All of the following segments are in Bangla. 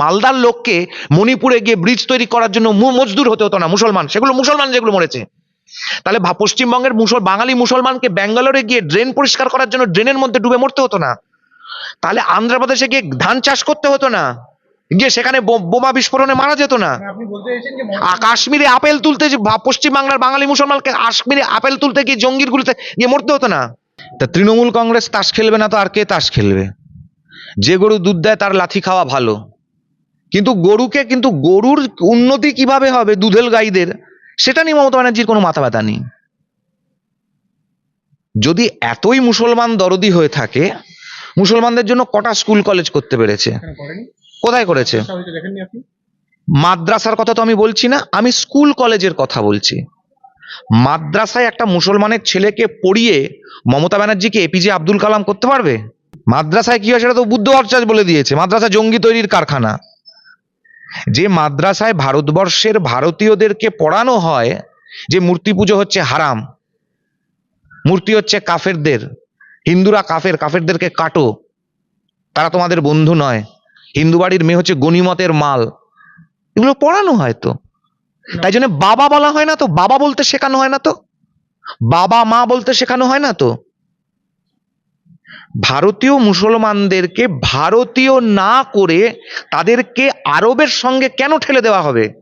মালদার লোককে মণিপুরে গিয়ে ব্রিজ তৈরি করার জন্য মজদুর হতে হতো না মুসলমান। সেগুলো মুসলমান যেগুলো মরেছে। তাহলে পশ্চিমবঙ্গের মুসল বাঙালি মুসলমানকে ব্যাঙ্গালোরে গিয়ে ড্রেন পরিষ্কার করার জন্য ড্রেনের মধ্যে ডুবে মরতে হতো না। তাহলে আন্ধ্রপ্রদেশে গিয়ে ধান চাষ করতে হতো না। গিয়ে সেখানে বোমা বিস্ফোরণে মারা যেত না। মানে আপনি বলতে চাইছেন যে আ- কাশ্মীরে আপেল তুলতে যে ভা- পশ্চিমবাংলার বাঙালি মুসলমানকে কাশ্মীরে আপেল তুলতে গিয়ে জঙ্গির গুলিতে গিয়ে মরতে হতো না। তা তৃণমূল কংগ্রেস তাস খেলবে না তো আর কে তাস খেলবে? যে গরু দুধ দেয় তার লাথি খাওয়া ভালো। কিন্তু গরুকে কিন্তু গরুর উন্নতি কীভাবে হবে দুধেল গাইদের সেটা নিয়ে মমতা ব্যানার্জির কোনো মাথা ব্যথা নেই। যদি এতই মুসলমান দরদি হয়ে থাকে মুসলমানদের জন্য কটা স্কুল কলেজ করতে পেরেছে? কোথায় করেছে? মাদ্রাসার কথা তো আমি বলছি না আমি স্কুল কলেজের কথা বলছি। মাদ্রাসায় একটা মুসলমানের ছেলেকে পড়িয়ে মমতা ব্যানার্জিকে এপিজে আব্দুল কালাম করতে পারবে? মাদ্রাসায় কি হয় সেটা তো বুদ্ধ বলে দিয়েছে। মাদ্রাসা জঙ্গি তৈরির কারখানা। যে মাদ্রাসায় ভারতবর্ষের ভারতীয়দেরকে পড়ানো হয়, যে মূর্তি পুজো হচ্ছে হারাম, মূর্তি হচ্ছে কাফেরদের, হিন্দুরা কাফের, কাফেরদেরকে কাটো, তারা তোমাদের বন্ধু নয়, হিন্দু বাড়ির মেয়ে হচ্ছে গণিমতের মাল, এগুলো পড়ানো হয় তো। তাই জন্য বাবা বলা হয় না তো, বাবা বলতে শেখানো হয় না তো, বাবা মা বলতে শেখানো হয় না তো। ভারতীয় মুসলমানদেরকে ভারতীয় না করে তাদেরকে আরবের সঙ্গে কেন ঠেলে দেওয়া হবে?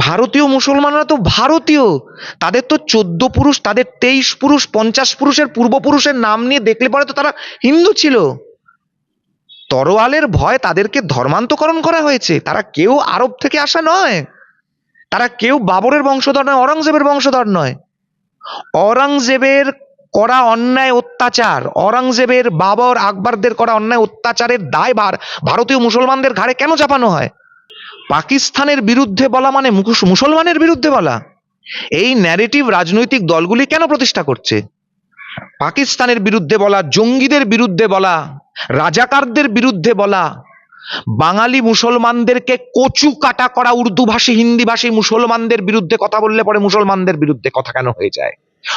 ভারতীয় মুসলমানরা তো ভারতীয়। তাদের তো চোদ্দ পুরুষ, তাদের তেইশ পুরুষ, পঞ্চাশ পুরুষের পূর্বপুরুষের নাম নিয়ে দেখলে পরে তো তারা হিন্দু ছিল। তরোয়ালের ভয় তাদেরকে ধর্মান্তকরণ করা হয়েছে। তারা কেউ আরব থেকে আসা নয়। তারা কেউ বাবরের বংশধর নয় অরঙ্গজেবের বংশধর নয়। অরঙ্গজেবের করা অন্যায় অত্যাচার। অরঙ্গজেবের বাবর আকবরদের করা অন্যায় অত্যাচারের দায়ভার ভারতীয় মুসলমানদের ঘাড়ে কেন চাপানো হয়? পাকিস্তানের বিরুদ্ধে বলা মানে মুসলমানের বিরুদ্ধে বলা? এই ন্যারেটিভ রাজনৈতিক দলগুলি কেন প্রতিষ্ঠা করছে? পাকিস্তানের বিরুদ্ধে বলা, জঙ্গিদের বিরুদ্ধে বলা, রাজাকারদের বিরুদ্ধে বলা, বাঙালি মুসলমানদেরকে কচু কাটা করা উর্দু ভাষী হিন্দি ভাষী মুসলমানদের বিরুদ্ধে কথা বললে পরে মুসলমানদের বিরুদ্ধে কথা কেন হয়ে যায়?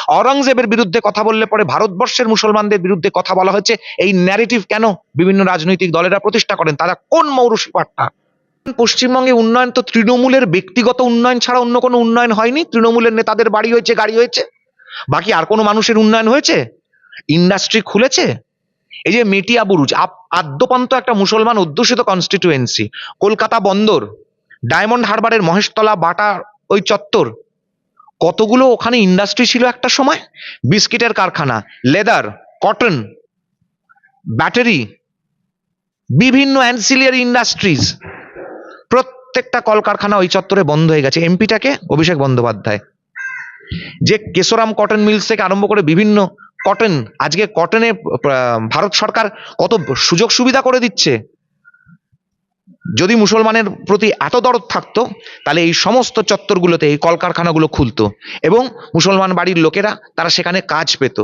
অরঙ্গজেবের বিরুদ্ধে কথা বললে পরে ভারতবর্ষের মুসলমানদের বিরুদ্ধে কথা বলা হচ্ছে এই ন্যারেটিভ কেন বিভিন্ন রাজনৈতিক দলেরা প্রতিষ্ঠা করেন? তারা কোন মৌরসী পাট্টা পশ্চিমবঙ্গে উন্নয়ন তো তৃণমূলের ব্যক্তিগত উন্নয়ন ছাড়া অন্য কোনো উন্নয়ন হয়নি। তৃণমূলের নেতাদের বাড়ি হয়েছে, গাড়ি হয়েছে। বাকি আর কোনো মানুষের উন্নয়ন হয়েছে? ইন্ডাস্ট্রি খুলেছে? এই যে মেটিয়া বুরুজ আদ্যপান্ত একটা মুসলমান অধ্যুষিত কনস্টিটুয়েন্সি কলকাতা বন্দর ডায়মন্ড হারবারের মহেশতলা বাটা ওই চত্বর। কতগুলো ওখানে ইন্ডাস্ট্রি ছিল একটা সময়? বিস্কিটের কারখানা লেদার কটন ব্যাটারি বিভিন্ন অ্যান্সিলিয়ারি ইন্ডাস্ট্রিজ প্রত্যেকটা কলকারখানা ওই চত্বরে বন্ধ হয়ে গেছে। এমপিটাকে অভিষেক বন্দ্যোপাধ্যায়। যে কেশরাম কটন মিলস থেকে আরম্ভ করে বিভিন্ন কটন আজকে কটনে ভারত সরকার কত সুযোগ সুবিধা করে দিচ্ছে। যদি মুসলমানের প্রতি এত দরদ থাকতো, তাহলে এই সমস্ত চত্বরগুলোতে এই কলকারখানাগুলো খুলতো এবং মুসলমান বাড়ির লোকেরা তারা সেখানে কাজ পেত।